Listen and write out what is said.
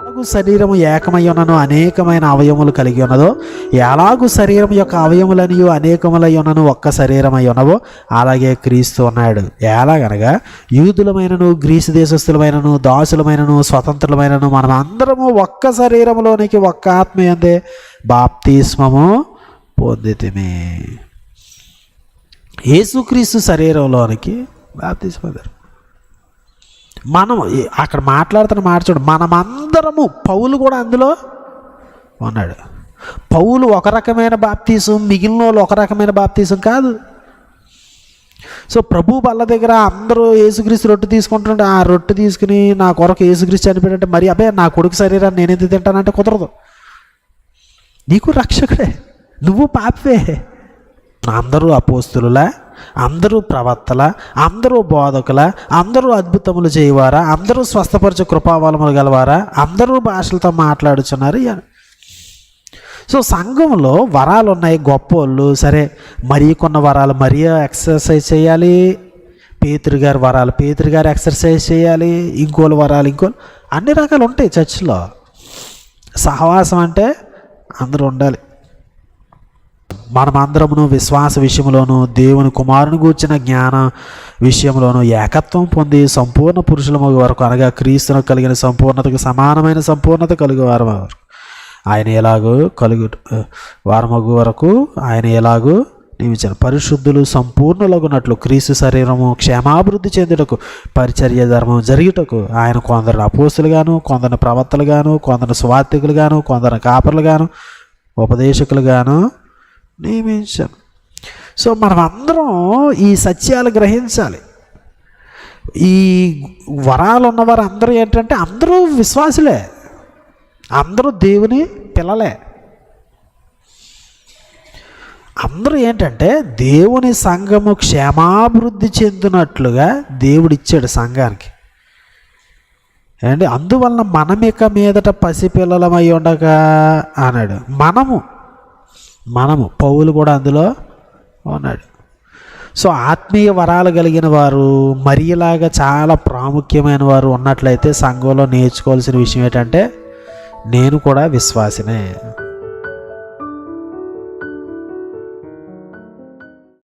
ఎలాగూ శరీరము ఏకమై ఉన్నను అనేకమైన అవయములు కలిగి ఉన్నదో ఎలాగు శరీరం యొక్క అవయములనియు అనేకములై ఉన్నను ఒక్క శరీరమై ఉన్నవో అలాగే క్రీస్తు ఉన్నాడు. ఎలాగనగా యూదులమైనను గ్రీసు దేశస్థులమైనను దాసులమైనను స్వతంత్రులమైనను మనం అందరము ఒక్క శరీరంలోనికి ఒక్క ఆత్మయందే బాప్తిస్మము పొందితిమే. యేసుక్రీస్తు శరీరంలోనికి బాప్తిస్మదారు మనం అక్కడ మాట్లాడుతున్న మాట చూడు మనమందరము పౌలు కూడా అందులో ఉన్నాడు. పౌలు ఒక రకమైన బాప్తీసం మిగిలిన వాళ్ళు ఒక రకమైన బాప్తీసం కాదు. సో ప్రభు బల్ల దగ్గర అందరూ యేసుక్రీస్తు రొట్టె తీసుకుంటుంటే ఆ రొట్టె తీసుకుని నా కొరకు యేసుక్రీస్తు చనిపోయాడంటే మరి అబ్బాయి నా కొడుకు శరీరాన్ని నేను ఎందుకు తింటానంటే కుదరదు. నీకు రక్షకుడే. నువ్వు పాపే అందరూ అపోస్తులులా. అందరూ ప్రవక్తల అందరూ బోధకుల అందరూ అద్భుతములు చేయవారా అందరూ స్వస్థపరచు కృపావలములు గలవారా అందరూ భాషలతో మాట్లాడుచున్నారు సో సంఘంలో వరాలు ఉన్నాయి గొప్పోళ్ళు సరే మరీ కొన్న వరాలు మరీ ఎక్సర్సైజ్ చేయాలి. పేతురు గారి వరాలు పేతురు గారు ఎక్సర్సైజ్ చేయాలి ఇంకోళ్ళు వరాలు ఇంకో అన్ని రకాలు ఉంటాయి చర్చిలో. సహవాసం అంటే అందరూ ఉండాలి. మనమందరమును విశ్వాస విషయంలోను దేవుని కుమారుని గూర్చిన జ్ఞాన విషయంలోను ఏకత్వం పొంది సంపూర్ణ పురుషుల మగు వరకు అనగా క్రీస్తును కలిగిన సంపూర్ణతకు సమానమైన సంపూర్ణత కలిగి వారు ఆయన ఎలాగో కలుగు వారమగు వరకు ఆయన ఎలాగో నియమించారు పరిశుద్ధులు సంపూర్ణులగునట్లు క్రీస్తు శరీరము క్షేమాభివృద్ధి చెందుటకు పరిచర్య ధర్మం జరుగుటకు ఆయన కొందరు అపోసులుగాను కొందరు ప్రవక్తలుగాను కొందరు స్వార్థికులుగాను కొందరు కాపర్లుగాను ఉపదేశకులుగాను నియమించాను సో మనం అందరం ఈ సత్యాలు గ్రహించాలి. ఈ వరాలు ఉన్నవారు అందరూ ఏంటంటే అందరూ విశ్వాసులే. అందరూ దేవుని పిల్లలే. అందరూ ఏంటంటే దేవుని సంఘము క్షేమాభివృద్ధి చెందినట్లుగా దేవుడిచ్చాడు సంఘానికి. ఏంటి? అందువలన మనమిక మీదట పసిపిల్లలమై ఉండగా అన్నాడు. మనము మనము పౌలు కూడా అందులో ఉన్నాడు. సో ఆత్మీయ వరాలు కలిగిన వారు మరీలాగా చాలా ప్రాముఖ్యమైన వారు ఉన్నట్లయితే సంఘంలో నేర్చుకోవాల్సిన విషయం ఏంటంటే నేను కూడా విశ్వాసినే.